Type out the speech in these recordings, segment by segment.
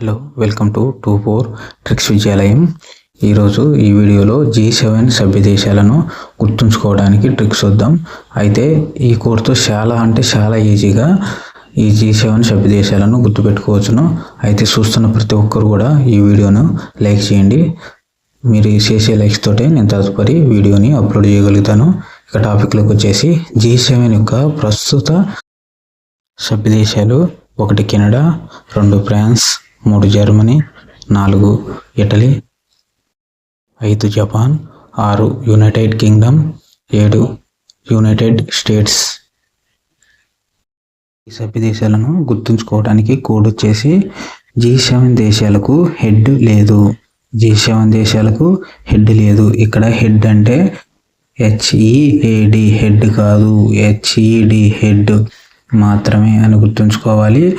Hello welcome to two four tricks విద్యాలయం ఈరోజు ఈ వీడియోలో జీ సెవెన్ సభ్య దేశాలను గుర్తుంచుకోవడానికి ట్రిక్స్ చూద్దాం. అయితే ఈ కోర్సుతో చాలా అంటే చాలా ఈజీగా ఈ జీ సెవెన్ సభ్య దేశాలను గుర్తుపెట్టుకోవచ్చును. అయితే చూస్తున్న ప్రతి ఒక్కరు కూడా ఈ వీడియోను లైక్ చేయండి. మీరు చేసే లైక్స్ తోటే నేను తదుపరి వీడియోని అప్లోడ్ చేయగలుగుతాను. ఇక టాపిక్లోకి వచ్చేసి జీ సెవెన్ యొక్క ప్రస్తుత సభ్య దేశాలు ఒకటి కెనడా రెండు ఫ్రాన్స్ మూడు జర్మనీ నాలుగు ఇటలీ ఐదు జపాన్ ఆరు యునైటెడ్ కింగ్డమ్ ఏడు యునైటెడ్ స్టేట్స్. ఈ సభ్య దేశాలను గుర్తుంచుకోవడానికి కోడ్ వచ్చేసి జీ సెవెన్ దేశాలకు హెడ్ లేదు. జీ సెవెన్ దేశాలకు హెడ్ లేదు. ఇక్కడ హెడ్ అంటే హెచ్ఈఏడి హెడ్ కాదు. హెచ్ఈడి హెడ్ మాత్రమే అని గుర్తుంచుకోవాలి.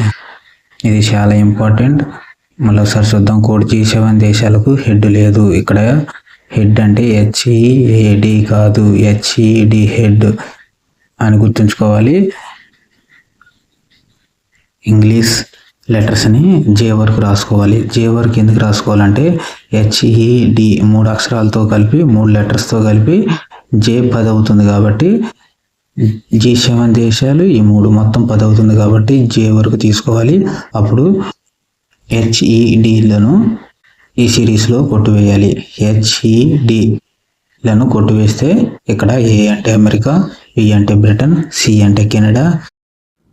ఇది చాలా ఇంపార్టెంట్ మళ్ళీ ఒకసారి చూద్దాం. కోడ్ జీ సెవెన్ దేశాలకు హెడ్ లేదు. ఇక్కడ హెడ్ అంటే హెచ్ఈఏడి కాదు. హెచ్ఈడి హెడ్ అని గుర్తుంచుకోవాలి. ఇంగ్లీష్ లెటర్స్ని జే వరకు రాసుకోవాలి. జే వరకు ఎందుకు రాసుకోవాలంటే హెచ్ఈడి మూడు అక్షరాలతో కలిపి మూడు లెటర్స్తో కలిపి జే పది అవుతుంది కాబట్టి జి సెవెన్ దేశాలు ఈ మూడు మొత్తం పది అవుతుంది కాబట్టి జే వరకు తీసుకోవాలి. అప్పుడు హెచ్ఈడిలను ఈ సిరీస్లో కొట్టువేయాలి. హెచ్ఈడిలను కొట్టువేస్తే ఇక్కడ ఏ అంటే అమెరికా బి అంటే బ్రిటన్ సి అంటే కెనడా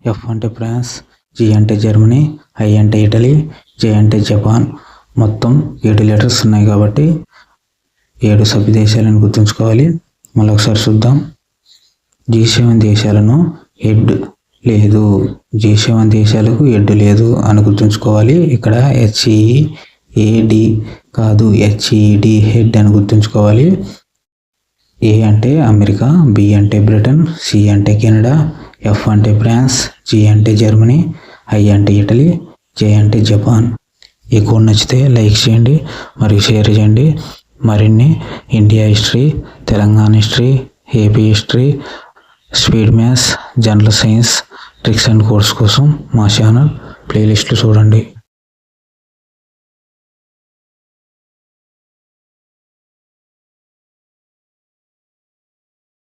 ఎఫ్ అంటే ఫ్రాన్స్ జి అంటే జర్మనీ ఐ అంటే ఇటలీ జే అంటే జపాన్. మొత్తం ఏడు లెటర్స్ ఉన్నాయి కాబట్టి ఏడు సభ్య దేశాలను గుర్తుంచుకోవాలి. మళ్ళీ ఒకసారి చూద్దాం. జీ సెవెన్ దేశాలను హెడ్ లేదు. జీ సెవెన్ దేశాలకు హెడ్ లేదు అని గుర్తుంచుకోవాలి. ఇక్కడ హెచ్ఈ ఏడి కాదు హెచ్ఈడి హెడ్ అని గుర్తుంచుకోవాలి. ఏ అంటే అమెరికా బి అంటే బ్రిటన్ సి అంటే కెనడా ఎఫ్ అంటే ఫ్రాన్స్ జి అంటే జర్మనీ ఐ అంటే ఇటలీ జే అంటే జపాన్. ఈ కోడ్ నచ్చితే లైక్ చేయండి మరియు షేర్ చేయండి. మరిన్ని India history Telangana history AP history speed maths general science tricks and course కోసం మా ఛానల్ ప్లేలిస్ట్లు చూడండి.